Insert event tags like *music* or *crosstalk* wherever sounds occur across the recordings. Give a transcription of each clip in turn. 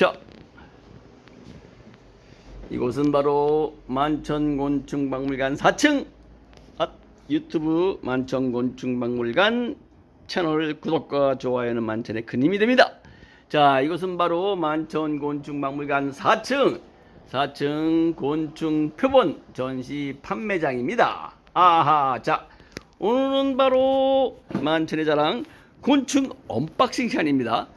자, 이곳은 바로 만천곤충박물관 4층 아, 유튜브 만천곤충박물관 채널 구독과 좋아요는 만천의 큰 힘이 됩니다. 자, 이곳은 바로 만천곤충박물관 4층 4층 곤충 표본 전시 판매장입니다. 아하, 자, 오늘은 바로 만천의 자랑 곤충 언박싱 시간입니다.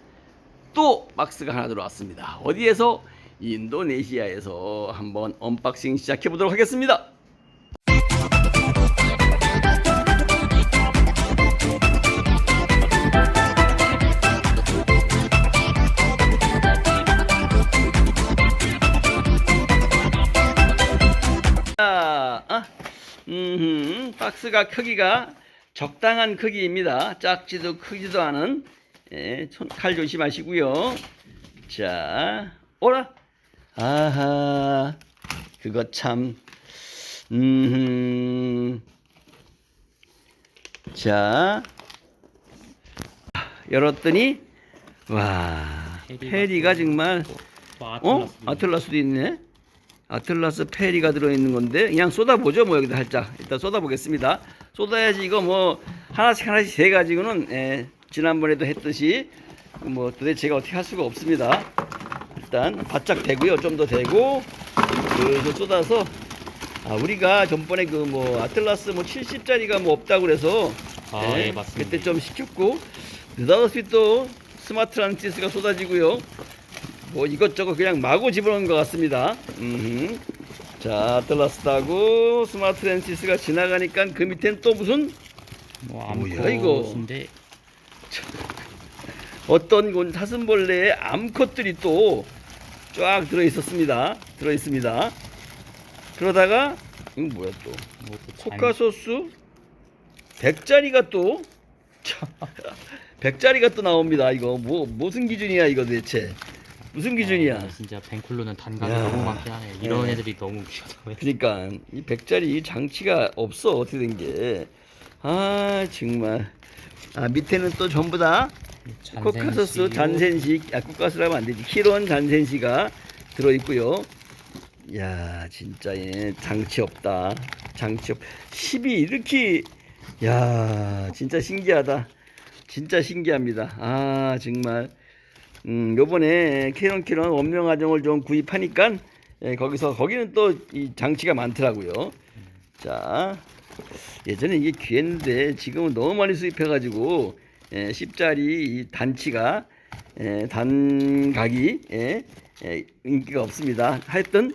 또 박스가 하나 들어왔습니다. 어디에서? 인도네시아에서 한번 언박싱 시작해 보도록 하겠습니다. 음, 박스가 크기가 적당한 크기입니다. 작지도 크지도 않은 예, 손, 칼 조심하시고요. 자, 오라. 아하, 그거 참, 음, 자, 열었더니, 와, 페리가 정말, 어? 아틀라스도 있네. 아틀라스 페리가 들어있는 건데 그냥 쏟아보죠 뭐 여기다 살짝 일단 쏟아보겠습니다 쏟아야지 이거 뭐 하나씩 하나씩 세 가지고는 예, 지난번에도 했듯이 뭐 도대체 제가 어떻게 할 수가 없습니다 일단 바짝 대고요 좀더 대고 그래서 쏟아서 아 우리가 전번에 그 뭐 아틀라스 뭐 70짜리가 뭐 없다고 그래서 아, 예, 맞습니다. 그때 좀 시켰고 느닷없이 또 스마트 란티스가 쏟아지고요 뭐 이것저것 그냥 마구 집어넣은 것 같습니다. 음흠. 자, 아틀라스하고 스마트 렌시스가 지나가니까 그 밑엔 또 무슨 뭐 뭐야, 이거? 암컷인데 *laughs* 어떤 곤 사슴벌레의 암컷들이 또 쫙 들어 있었습니다. 들어 있습니다. 그러다가 이거 뭐야 또뭐 코카 소스 100짜리가 또 *laughs* 100짜리가 또 나옵니다. 이거 뭐 무슨 기준이야 이거 대체? 무슨 기준이야? 아, 진짜 단감이 야. 너무 많긴 하네. 이런 예. 애들이 너무 귀하다고. 그러니까 이 백짜리 장치가 없어 어떻게 된 게. 아 정말. 아 밑에는 또 전부 다 코카소스 잔센식, 아 코카스라면 안 되지. 키론 잔센시가 들어 있고요. 야 진짜 얘 장치 없다. 장치 없. 10이 이렇게 야 진짜 신기하다. 진짜 신기합니다. 아 정말. 음, 요번에 캐논 캐논 원명 아정을 좀 구입하니까 예, 거기서 거기는 또 이 장치가 많더라고요. 자, 예전에 이게 귀했는데 지금은 너무 많이 수입해가지고 예, 10짜리 이 단치가 예, 단각이 예, 예, 인기가 없습니다. 하여튼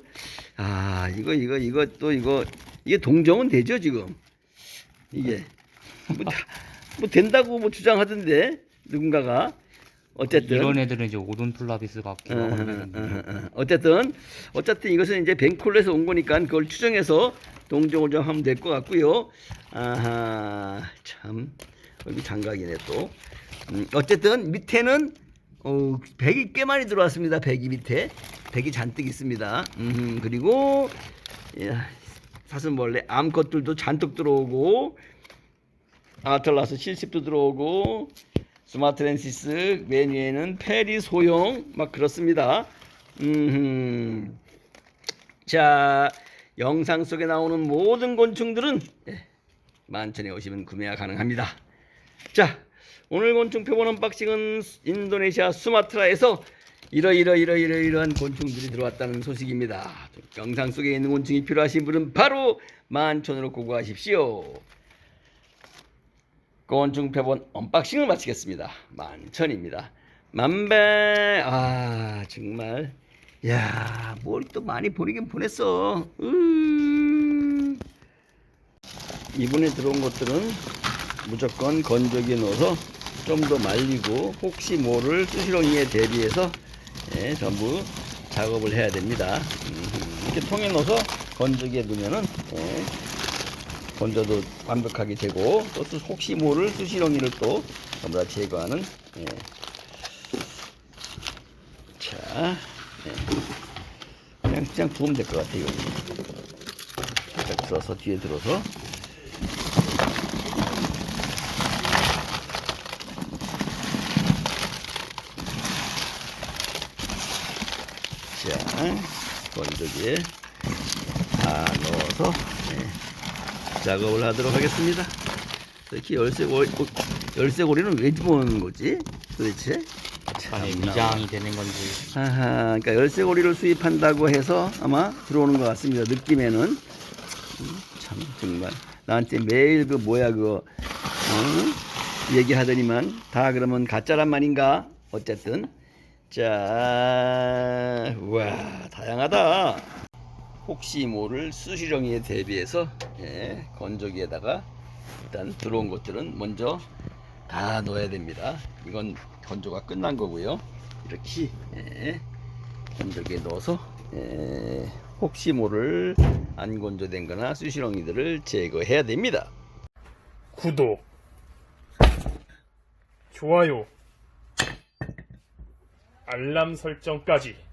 아 이거 이거 이거 또 이거 이게 동정은 되죠 지금? 이게. 뭐, 다- 뭐 된다고 뭐 주장하던데 누군가가 어쨌든 이런 애들은 이제 오돈플라비스 같기도 어, 하고 어. 어, 어. 어쨌든 어쨌든 이것은 이제 벤콜에서 온 거니까 그걸 추정해서 동정을 좀 하면 될 것 같고요. 아하 참 여기 장각이네 또. 음, 어쨌든 밑에는 어, 백이 꽤 많이 들어왔습니다. 백이 밑에 백이 잔뜩 있습니다. 음, 그리고 예, 사슴벌레 암컷들도 잔뜩 들어오고 아틀라스 70도 들어오고 스마트렌시스 맨 위에는 페리 소형 막 그렇습니다. 음, 자 영상 속에 나오는 모든 곤충들은 예, 만천에 오시면 구매가 가능합니다. 자 오늘 곤충 표본 언박싱은 인도네시아 수마트라에서 이러이러 이러이러 이러한 곤충들이 들어왔다는 소식입니다. 영상 속에 있는 곤충이 필요하신 분은 바로 만천으로 고고하십시오. 곤충 표본 언박싱을 마치겠습니다. 만천입니다. 만배 아 정말 야뭘또 많이 보내긴 보냈어. 음. 이번에 들어온 것들은 무조건 건조기에 넣어서 좀 더 말리고 혹시 모를 수시롱이에 대비해서 예, 전부 작업을 해야 됩니다. 음, 이렇게 통에 넣어서 건조기에 넣으면은 예, 건조도 완벽하게 되고 또 수- 혹시 모를 수시렁이를 또 전부 다 제거하는 예. 자 예. 그냥 그냥 부으면 될 것 같아요 살짝 들어서 뒤에 들어서 자, 건조기에 다 넣어서 네, 작업을 하도록 하겠습니다. 이렇게 열쇠고리, 어, 열쇠고리는 왜 집어넣는 거지? 도대체? 안에. 위장이 되는 건지 아하, 그러니까 열쇠고리를 수입한다고 해서 아마 들어오는 것 같습니다. 느낌에는 음, 참 정말 나한테 매일 그 뭐야 그거 어? 얘기하더니만 다 그러면 가짜란 말인가? 어쨌든 자, 와 다양하다. 혹시 모를 수시령에 대비해서 예, 건조기에다가 일단 들어온 것들은 먼저 다 넣어야 됩니다. 이건 건조가 끝난 거고요. 이렇게 예, 건조기에 넣어서 예, 혹시 모를 안 건조된 거나 수시렁이들을 제거해야 됩니다. 구독, 좋아요, 알람 설정까지